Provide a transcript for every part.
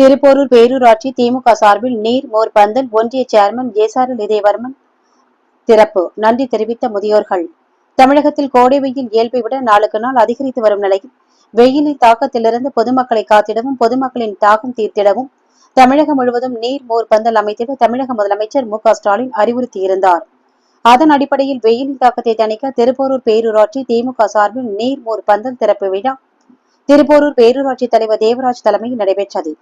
திருப்போரூர் பேரூராட்சி திமுக சார்பில் நீர் மோர் பந்தல் ஒன்றிய சேர்மன் ஏசாரல் இதயவர்மன் திறப்பு. நன்றி தெரிவித்த முதியோர்கள். தமிழகத்தில் கோடை வெயில் இயல்பை விட நாளுக்கு நாள் அதிகரித்து வரும் நிலையில் வெயிலின் தாக்கத்திலிருந்து பொதுமக்களை காத்திடவும் பொதுமக்களின் தாகம் தீர்த்திடவும் தமிழகம் முழுவதும் நீர் மோர் பந்தல் அமைத்திட தமிழக முதலமைச்சர் மு ஸ்டாலின் அறிவுறுத்தியிருந்தார். அதன் அடிப்படையில் வெயிலின் தாக்கத்தை தணிக்க திருப்போரூர் பேரூராட்சி திமுக சார்பில் நீர் மோர் பந்தல் திறப்பு விழா திருப்போரூர் பேரூராட்சி தலைவர் தேவராஜ் தலைமையில் நடைபெற்றது.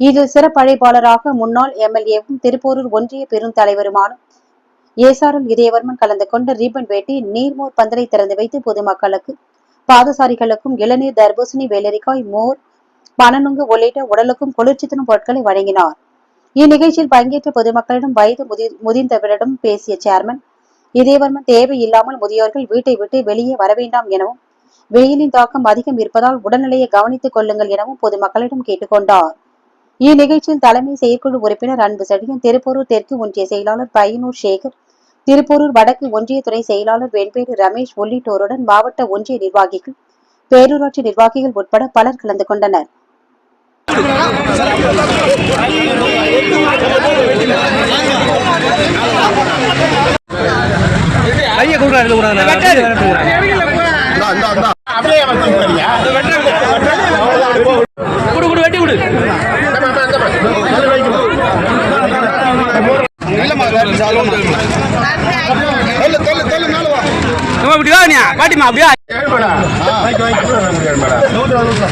இதில் சிறப்பழைப்பாளராக முன்னாள் எம்எல்ஏவும் திருப்போரூர் ஒன்றிய பெருந்தலைவருமான ஏசாரல் இதயவர்மன் கலந்து கொண்டு ரிப்பன் வேட்டி நீர்மோர் பந்தலை திறந்து வைத்து பொதுமக்களுக்கு பாதசாரிகளுக்கும் இளநீர் தர்பூசணி வெள்ளரிக்காய் மோர் பனநுங்கு உள்ளிட்ட உடலுக்கும் குளிர்ச்சி தரும் பொருட்களை வழங்கினார். இந்நிகழ்ச்சியில் பங்கேற்ற பொதுமக்களிடம் வயது முதி- முதிர்ந்தவரிடம் பேசிய சேர்மன் இதயவர்மன் தேவையில்லாமல் முதியோர்கள் வீட்டை விட்டு வெளியே வர வேண்டாம் எனவும் வெயிலின் தாக்கம் அதிகம் இருப்பதால் உடல்நிலையை கவனித்துக் கொள்ளுங்கள் எனவும் பொதுமக்களிடம் கேட்டுக்கொண்டார் இந்நிகழ்ச்சியில் தலைமை செயற்குழு உறுப்பினர் அன்பு செடியன் திருப்பூரூர் தெற்கு ஒன்றிய செயலாளர் பையனூர் சேகர் திருப்பூரூர் வடக்கு ஒன்றிய துணை செயலாளர் வெண்பேடு ரமேஷ் உள்ளிட்டோருடன் மாவட்ட ஒன்றிய நிர்வாகிகள் பேரூராட்சி நிர்வாகிகள் உட்பட பலர் கலந்து கொண்டனர். கையை கொடுக்குறாரு இது கூடாது குடு குடு வெட்டி குடு நம்ம இப்படி வா பாட்டிமா அப்படியா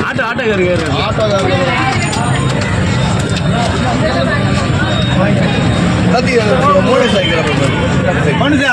ஆட்டோ ஆட்டோ மனுஷா